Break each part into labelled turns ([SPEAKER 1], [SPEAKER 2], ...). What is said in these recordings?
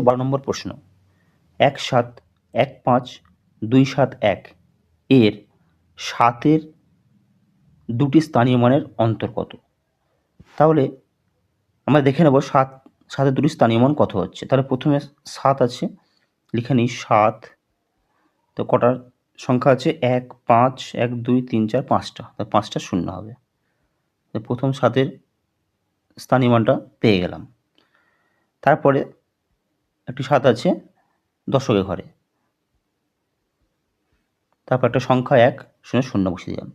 [SPEAKER 1] বারো নম্বর প্রশ্ন। এক সাত এক পাঁচ দুই সাত এক এর সাতের দুটি স্থানীয় মানের অন্তর কত? তাহলে আমরা দেখে নেব সাত, সাতের দুটি স্থানীয় মান কত হচ্ছে। তাহলে প্রথমে সাত আছে, লিখে নিই সাত। তো কটার সংখ্যা আছে? এক, পাঁচ, এক, দুই, তিন, চার, পাঁচটা। তো পাঁচটা শূন্য হবে। প্রথম সাতের স্থানীয় মানটা পেয়ে গেলাম। তারপরে একটি সাত আছে দশকের ঘরে। তারপর একটা সংখ্যা এক, শূন্য শূন্য বসিয়ে দিলাম।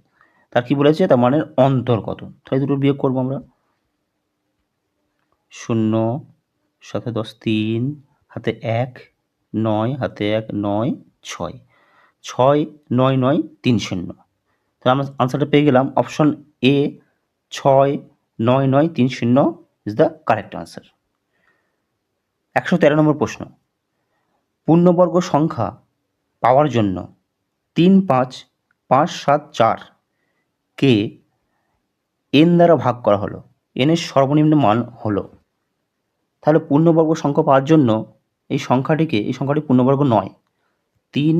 [SPEAKER 1] তার কি বলেছে? তার মানে অন্তর কত? তাই দুটো বিয়োগ করব আমরা। শূন্য, সাথে দশ, তিন, হাতে এক, নয়, হাতে এক, নয়, ছয়। ছয়, নয় নয়, তিন, শূন্য। তাহলে আমরা আনসারটা পেয়ে গেলাম। অপশন এ ছয়, নয় নয়, তিন, শূন্য ইজ দ্য কারেক্ট আনসার একশো তেরো নম্বর প্রশ্ন। পূর্ণবর্গ সংখ্যা পাওয়ার জন্য তিন পাঁচ পাঁচ সাত চার কে এন দ্বারা ভাগ করা হলো। এনের সর্বনিম্ন মান হলো। তাহলে পূর্ণবর্গ সংখ্যা পাওয়ার জন্য এই সংখ্যাটিকে, এই সংখ্যাটি পূর্ণবর্গ নয়। তিন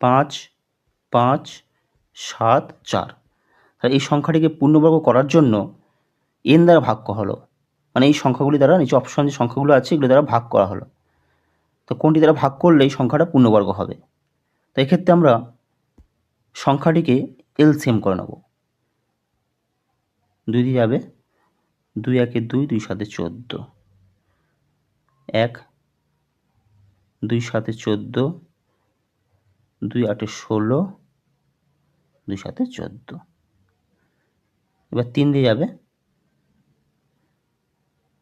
[SPEAKER 1] পাঁচ পাঁচ সাত চার। তাহলে এই সংখ্যাটিকে পূর্ণবর্গ করার জন্য এন দ্বারা ভাগ করা হলো। মানে এই সংখ্যাগুলি দ্বারা নিচে অপশন যে সংখ্যাগুলো আছে, এগুলো দ্বারা ভাগ করা হলো। তো কোনটি দ্বারা ভাগ করলে এই সংখ্যাটা পূর্ণবর্গ হবে? তো এক্ষেত্রে আমরা সংখ্যাটিকে এলসিএম করে নেব। দুই দিয়ে যাবে দুই একে দুই দুই সাথে চোদ্দ। এক, দুই সাথে চোদ্দ, দুই আটে ষোলো, দুই সাথে চোদ্দ। এবার তিন দিয়ে যাবে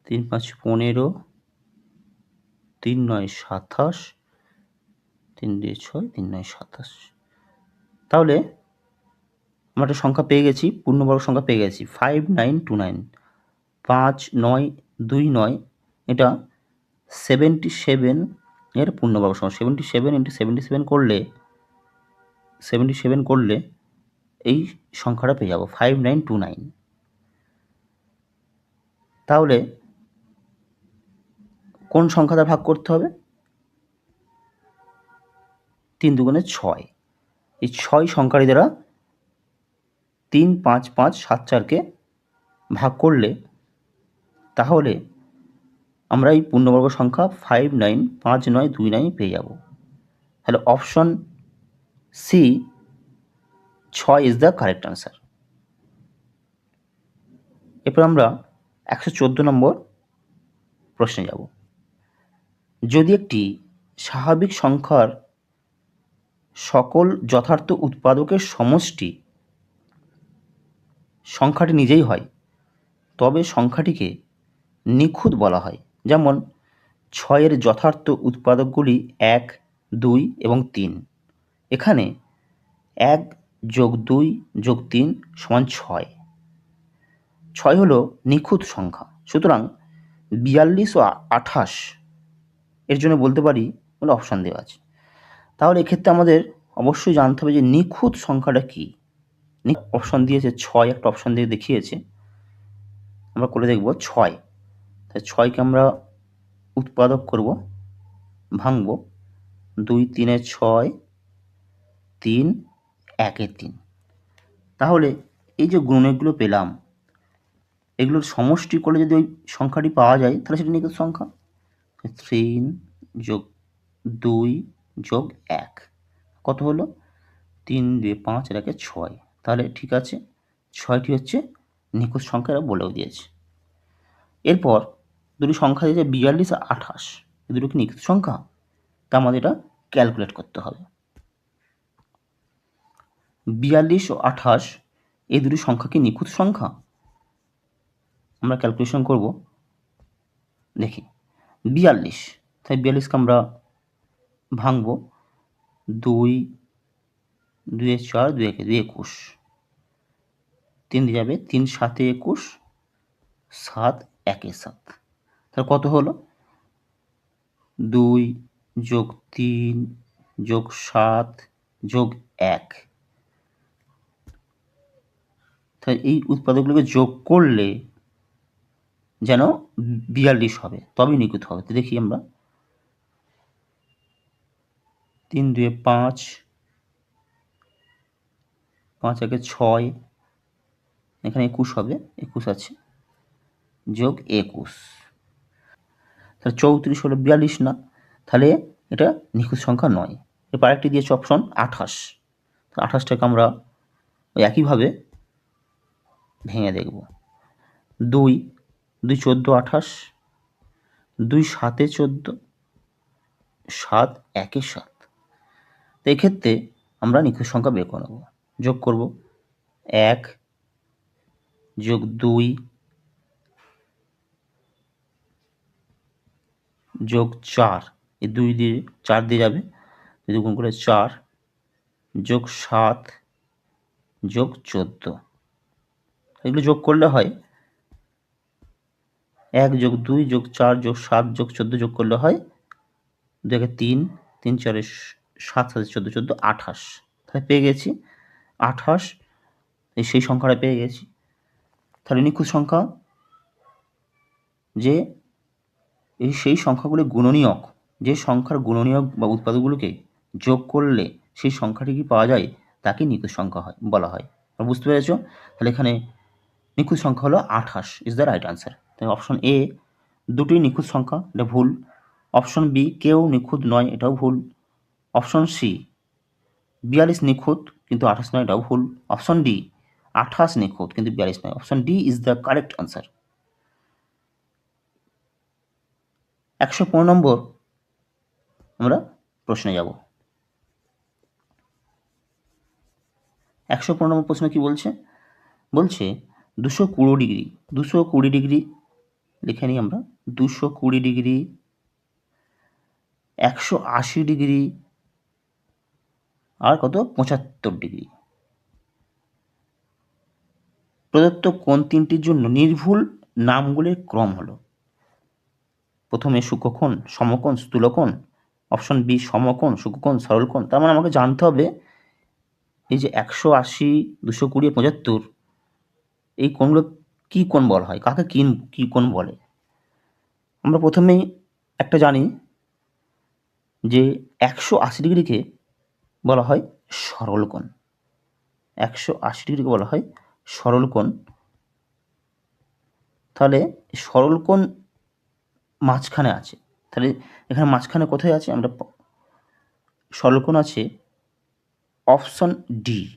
[SPEAKER 1] তিন পাঁচ পনেরো, তিন নয় সাতাশ, তিন দিয়ে ছয়, তিন নয় সাতাশ। তাহলে আমরা একটা সংখ্যা পেয়ে গেছি, পূর্ণবর্গ সংখ্যা পেয়ে গেছি ফাইভ নাইন টু নাইন পাঁচ নয় দুই নয়, এটা সেভেন্টি সেভেন এর পূর্ণবর্গ সংখ্যা। Seventy seven into seventy seven করলে সেভেন্টি সেভেন করলে এই সংখ্যাটা পেয়ে যাব ফাইভ নাইন টু নাইন তাহলে কোন সংখ্যা দ্বারা ভাগ করতে হবে? তিন দুগুণে ছয়। এই ছয় সংখ্যাটি দ্বারা তিন, পাঁচ পাঁচ, সাত, চারকে ভাগ করলে তাহলে আমরা এই পূর্ণবর্গ সংখ্যা ফাইভ নাইন পাঁচ, নয়, দুই নাইন পেয়ে যাব। তাহলে অপশন সি ছয় ইজ দ্য কারেক্ট আনসার এরপর আমরা একশো চোদ্দ নম্বর প্রশ্নে যাব। যদি একটি স্বাভাবিক সংখ্যার সকল যথার্থ উৎপাদকের সমষ্টি সংখ্যাটি নিজেই হয়, তবে সংখ্যাটিকে নিখুঁত বলা হয়। যেমন, ছয়ের যথার্থ উৎপাদকগুলি এক, দুই এবং তিন। এখানে এক যোগ দুই যোগ তিন সমান ছয়। ছয় হলো নিখুঁত সংখ্যা। সুতরাং বিয়াল্লিশ ও আঠাশ এর জন্য বলতে পারি বলে অপশান দেওয়া আছে। তাহলে এক্ষেত্রে আমাদের অবশ্যই জানতে হবে যে নিখুঁত সংখ্যাটা কী। অপশান দিয়েছে ছয়, একটা অপশান দিয়ে দেখিয়েছে। আমরা করে দেখব ছয়। তাই ছয়কে আমরা উৎপাদক করব, ভাঙব। দুই, তিনে ছয়, তিন একে তিন। তাহলে এই যে গুণেরগুলো পেলাম, এগুলোর সমষ্টি করে যদি ওই সংখ্যাটি পাওয়া যায়, তাহলে সেটা নিখুঁত সংখ্যা। তিন যোগ দুই যোগ এক। কত হলো? তিন দুই পাঁচ এটাকে ছয়। তাহলে ঠিক আছে, ছয়টি হচ্ছে নিখুঁত সংখ্যা এরা বলেও দিয়েছে। এরপর দুটি সংখ্যা দিয়েছে বিয়াল্লিশ আর আঠাশ। এ দুটো কি নিখুঁত সংখ্যা তা আমাদের এটা ক্যালকুলেট করতে হবে। বিয়াল্লিশ ও আঠাশ, এই দুটি সংখ্যা কি নিখুঁত সংখ্যা? আমরা ক্যালকুলেশন করব। দেখি। বিয়াল্লিশ। তাই বিয়াল্লিশকে আমরা ভাঙব। দুই দুই চার, দুই একে, দুই একুশ। তিন দিয়ে যাবে তিন, সাতে একুশ, সাত, একে সাত। তাহলে কত হলো? দুই যোগ তিন যোগ সাত যোগ এক। তাই এই উৎপাদকগুলোকে যোগ করলে যেন বিয়াল্লিশ হবে, তবেই নিখুঁত হবে। তো দেখি আমরা। তিন, দুয়ে পাঁচ পাঁচ একে ছয়, এখানে একুশ হবে, একুশ আছে, যোগ একুশ। তাহলে চৌত্রিশ হলো বিয়াল্লিশ না, তাহলে এটা নিখুঁত সংখ্যা নয়। এরপর আরেকটি দিয়েছে অপশন আঠাশ। তো আঠাশটাকে আমরা ওই একইভাবে ভেঙে দেখব। দুই দুই চোদ্দ আঠাশ, দুই সাতে চোদ্দ, সাত একে সাত। তো এক্ষেত্রে আমরা নিখুঁত সংখ্যা বের করে যোগ করব এক, যোগ দুই, যোগ চার। এই দুই দিয়ে চার দিয়ে যাবে দুই গুণ করে চার, যোগ সাত, যোগ চোদ্দ। এগুলো যোগ করলে হয় এক যোগ দুই যোগ চার যোগ সাত যোগ চোদ্দ যোগ করলে হয় দুই তিন তিন চারে সাত সাথে চোদ্দ চোদ্দ আঠাশ। তাহলে পেয়ে গেছি আঠাশ। সেই সংখ্যাটা পেয়ে গেছি। তাহলে নিখুঁত সংখ্যা যে এই সেই সংখ্যাগুলি গুণনীয়ক, যে সংখ্যার গুণনীয়ক বা উৎপাদকগুলোকে যোগ করলে সেই সংখ্যাটি কি পাওয়া যায়? তাকে নিখুঁত সংখ্যা হয়, বলা হয়। বুঝতে পেরেছ? তাহলে এখানে নিখুঁত সংখ্যা হলো আঠাশ ইজ দ্য রাইট আনসার তাই অপশন এ দুটি নিখুঁত সংখ্যা, এটা ভুল। অপশন বি কেউ নিখুঁত নয়, এটাও ভুল। অপশন সি বিয়াল্লিশ নিখুঁত, কিন্তু আঠাশ নয়, এটাও ভুল। অপশন ডি আঠাশ নিখুঁত, কিন্তু বিয়াল্লিশ নয়। Option D is the correct answer একশো পনেরো নম্বর, আমরা প্রশ্নে যাব। একশো পনেরো নম্বর প্রশ্ন কি বলছে? বলছে দুশো কুড়ি ডিগ্রি, দুশো কুড়ি ডিগ্রি লিখে নিই আমরা, দুশো কুড়ি ডিগ্রি, একশো আশি ডিগ্রি আর কত? পঁচাত্তর ডিগ্রি। প্রদত্ত কোন তিনটির জন্য নির্ভুল নামগুলির ক্রম হলো। প্রথমে সূক্ষ্মকোণ, সমকোণ, স্থূলকোণ, অপশন বি সমকোণ, সূক্ষ্মকোণ, সরলকোণ। তার মানে আমাকে জানতে হবে এই যে একশো আশি, দুশো কুড়ি, পঁচাত্তর, এই কোণগুলো কী কোণ বলা হয়? কাকে কী কী কোণ বলে? আমরা প্রথমেই একটা জানি যে একশো আশি ডিগ্রিকে বলা হয় সরল কোণ। একশো আশি ডিগ্রিকে বলা হয় সরল কোণ। তাহলে সরল কোণ মাঝখানে আছে। তাহলে এখানে মাঝখানে কোথায় আছে? আমরা সরল কোণ আছে অপশন ডি।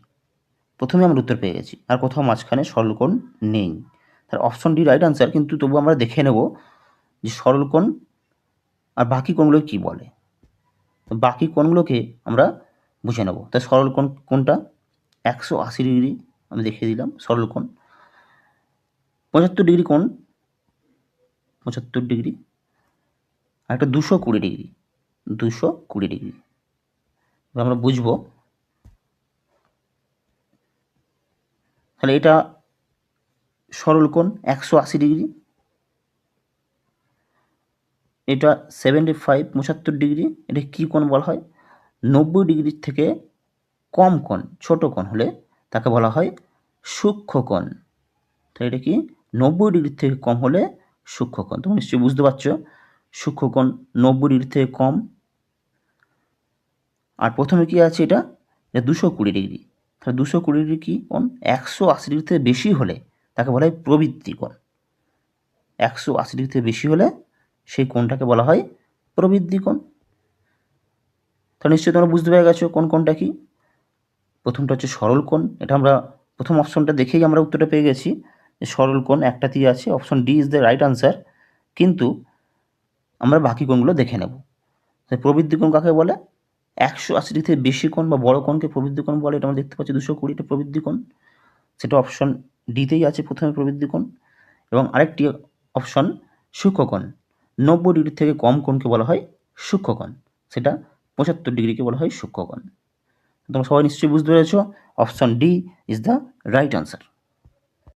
[SPEAKER 1] প্রথমে আমরা উত্তর পেয়ে গেছি। আর কোথাও মাঝখানে সরলকোণ নেই। তার অপশন ডি রাইট আনসার কিন্তু তবু আমরা দেখে নেব যে সরলকোণ আর বাকি কোণগুলো কী বলে। বাকি কোণগুলোকে আমরা বুঝে নেব। তাই সরলকোণ কোনটা একশো আশি ডিগ্রি আমি দেখিয়ে দিলাম, সরল সরলকোণ পঁচাত্তর ডিগ্রি কোণ, পঁচাত্তর ডিগ্রি। আর একটা দুশো কুড়ি ডিগ্রি, দুশো কুড়ি ডিগ্রি। আমরা বুঝব। তাহলে এটা সরল কোণ একশো আশি ডিগ্রি। এটা সেভেন্টি ফাইভ পঁচাত্তর ডিগ্রি। এটা কী কোণ বলা হয়? নব্বই ডিগ্রির থেকে কম কোণ, ছোট কোণ হলে তাকে বলা হয় সূক্ষ্ম কোণ। তাই এটা কি? নব্বই ডিগ্রির থেকে কম হলে সূক্ষ্ম কোণ। তুমি নিশ্চয়ই বুঝতে পারছ? সূক্ষ্ম কোণ নব্বই ডিগ্রি থেকে কম। আর প্রথমে কি আছে এটা? এটা দুশো কুড়ি ডিগ্রি। তাহলে দুশো কুড়ি ডিগ্রি কী কোণ? একশো আশি ডিগ্রি থেকে বেশি হলে তাকে বলা হয় প্রবৃত্তি কোণ। একশো আশি ডিগ্রি থেকে বেশি হলে সেই কোণটাকে বলা হয় প্রবৃদ্ধি কোণ। তাহলে নিশ্চয়ই তোমরা বুঝতে পেরে গেছো কোন কোনটা কি। প্রথমটা হচ্ছে সরল কোণ। এটা আমরা প্রথম অপশনটা দেখেই আমরা উত্তরটা পেয়ে গেছি যে সরল কোণ একটাতেই আছে, option D is the right answer. কিন্তু আমরা বাকি কোণগুলো দেখে নেব। প্রবৃদ্ধি কোণ কাকে বলে? একশো আশি ডিগ্রি থেকে বেশি কোণ বা বড় কোণকে প্রবৃদ্ধি কোণ বলে। এটা আমরা দেখতে পাচ্ছি দুশো কুড়িটা প্রবৃদ্ধি কোণ। সেটা অপশন ডিতেই আছে প্রথমে প্রবৃদ্ধি কোণ এবং আরেকটি অপশন সূক্ষ্মকোণ। নব্বই ডিগ্রি থেকে কম কোণকে বলা হয় সূক্ষ্মকোণ। সেটা পঁচাত্তর ডিগ্রিকে বলা হয় সূক্ষ্মকোণ। তোমরা সবাই নিশ্চয়ই বুঝতে পেরেছ option D is the right answer